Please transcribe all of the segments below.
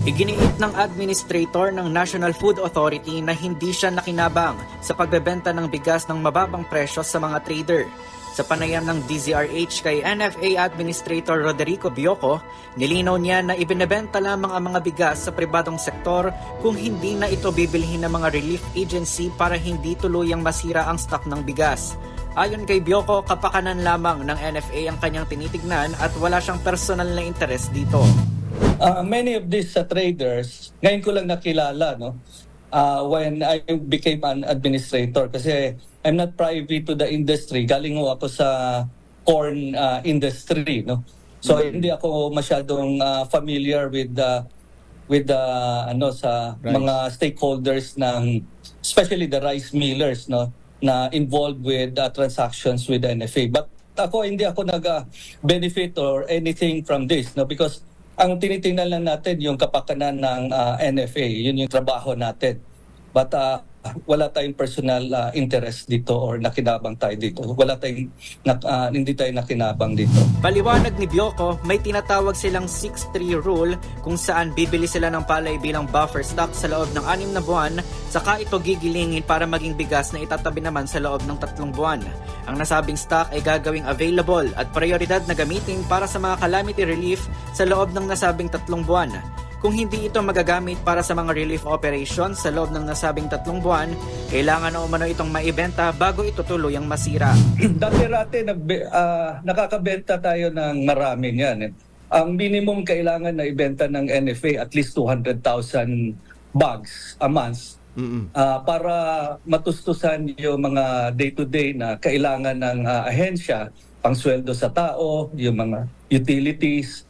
Iginiit ng administrator ng National Food Authority na hindi siya nakinabang sa pagbebenta ng bigas ng mababang presyo sa mga trader. Sa panayam ng DZRH kay NFA Administrator Roderico Bioco, nilinaw niya na ibinebenta lamang ang mga bigas sa pribadong sektor kung hindi na ito bibilhin ng mga relief agency para hindi tuluyang masira ang stock ng bigas. Ayon kay Bioco, kapakanan lamang ng NFA ang kanyang tinitignan at wala siyang personal na interes dito. Uh, many of these uh, traders, ngayon ko lang nakilala, no? Uh, when I became an administrator kasi I'm not privy to the industry. Galing ho ako sa corn uh, industry, no? So hindi ako masyadong uh, familiar with the with the ano sa Rice. mga stakeholders ng especially the rice millers, no? na involved with uh, transactions with NFA. But ako hindi ako nag-benefit or anything from this, no? Because ang tinitingnan lang natin yung kapakanan ng uh, NFA, yun yung trabaho natin. But uh, wala tayong personal uh, interest dito or nakinabang tayo dito. Wala tayong nak- uh, hindi tayo nakinabang dito. Paliwanag ni Bioco, may tinatawag silang 6-3 rule kung saan bibili sila ng palay bilang buffer stock sa loob ng anim na buwan, saka ito gigilingin para maging bigas na itatabi naman sa loob ng tatlong buwan. Ang nasabing stock ay gagawing available at prioridad na gamitin para sa mga calamity relief sa loob ng nasabing tatlong buwan. Kung hindi ito magagamit para sa mga relief operations sa loob ng nasabing tatlong buwan, kailangan na umano itong maibenta bago ito tuluyang masira. Dati-rati nagbe- ah, nakakabenta tayo ng marami niyan. Eh. Ang minimum kailangan na ibenta ng NFA at least 200,000 bags a month ah, para matustusan yung mga day-to-day na kailangan ng ah, ahensya, pangsweldo sa tao, yung mga utilities,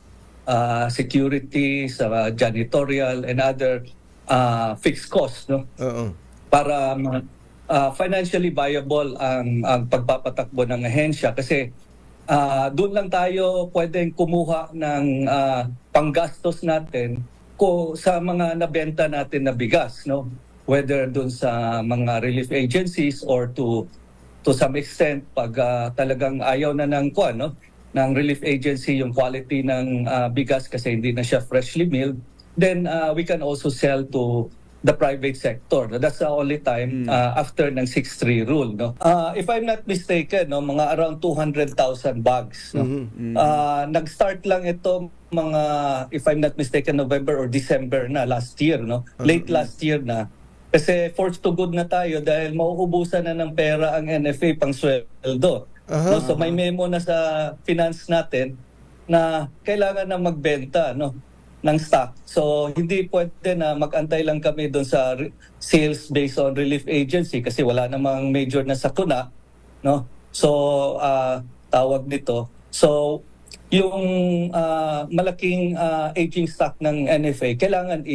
ah, security, sa janitorial and other ah, fixed costs. No? Oo. para ma- ah, financially viable ang ang pagpapatakbo ng ahensya kasi ah, doon lang tayo pwedeng kumuha ng ah, panggastos natin ko sa mga nabenta natin na bigas no whether doon sa mga relief agencies or to to some extent pag ah, talagang ayaw na ng kuan no ng relief agency yung quality ng ah, bigas kasi hindi na siya freshly milled then ah, we can also sell to the private sector. That's the only time uh, after ng 6-3 rule. No? Uh, if I'm not mistaken, no, mga around 200,000 bags. No? Mhm, mhm. Uh, nag-start lang ito mga, if I'm not mistaken, November or December na last year. No? Late last year na. Kasi forced to good na tayo dahil mauubusan na ng pera ang NFA pang sweldo. Aha. No? So may memo na sa finance natin na kailangan na magbenta no ng stock. So hindi pwede na mag-antay lang kami doon sa sales based on relief agency kasi wala namang major na sakuna, no? So ah, tawag nito. So yung ah, malaking ah, aging stock ng NFA kailangan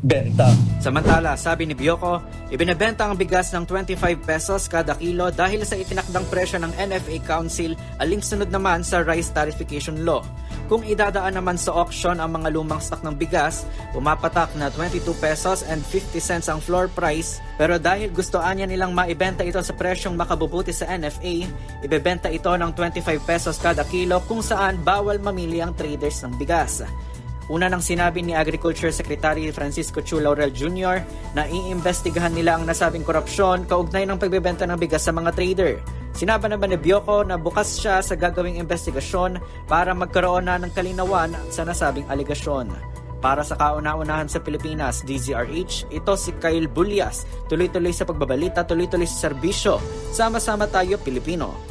i-benta. Samantala, sabi ni Bioco, ibinebenta ang bigas ng 25 pesos kada kilo dahil sa itinakdang presyo ng NFA Council alinsunod naman sa Rice Tarification Law. Kung idadaan naman sa auction ang mga lumang stock ng bigas, pumapatak na 22 pesos and 50 cents ang floor price pero dahil gustoan niya nilang maibenta ito sa presyong makabubuti sa NFA, ibebenta ito ng 25 pesos kada kilo kung saan bawal mamili ang traders ng bigas. Una nang sinabi ni Agriculture Secretary Francisco Chu Laurel Jr. na iimbestigahan nila ang nasabing korupsyon kaugnay ng pagbebenta ng bigas sa mga trader. Sinabi naman ni Bioco na bukas siya sa gagawing investigasyon para magkaroon na ng kalinawan sa nasabing aligasyon. Para sa kauna-unahan sa Pilipinas, DZRH, ito si Kyle Bulyas. Tuloy-tuloy sa pagbabalita, tuloy-tuloy sa serbisyo. Sama-sama tayo, Pilipino.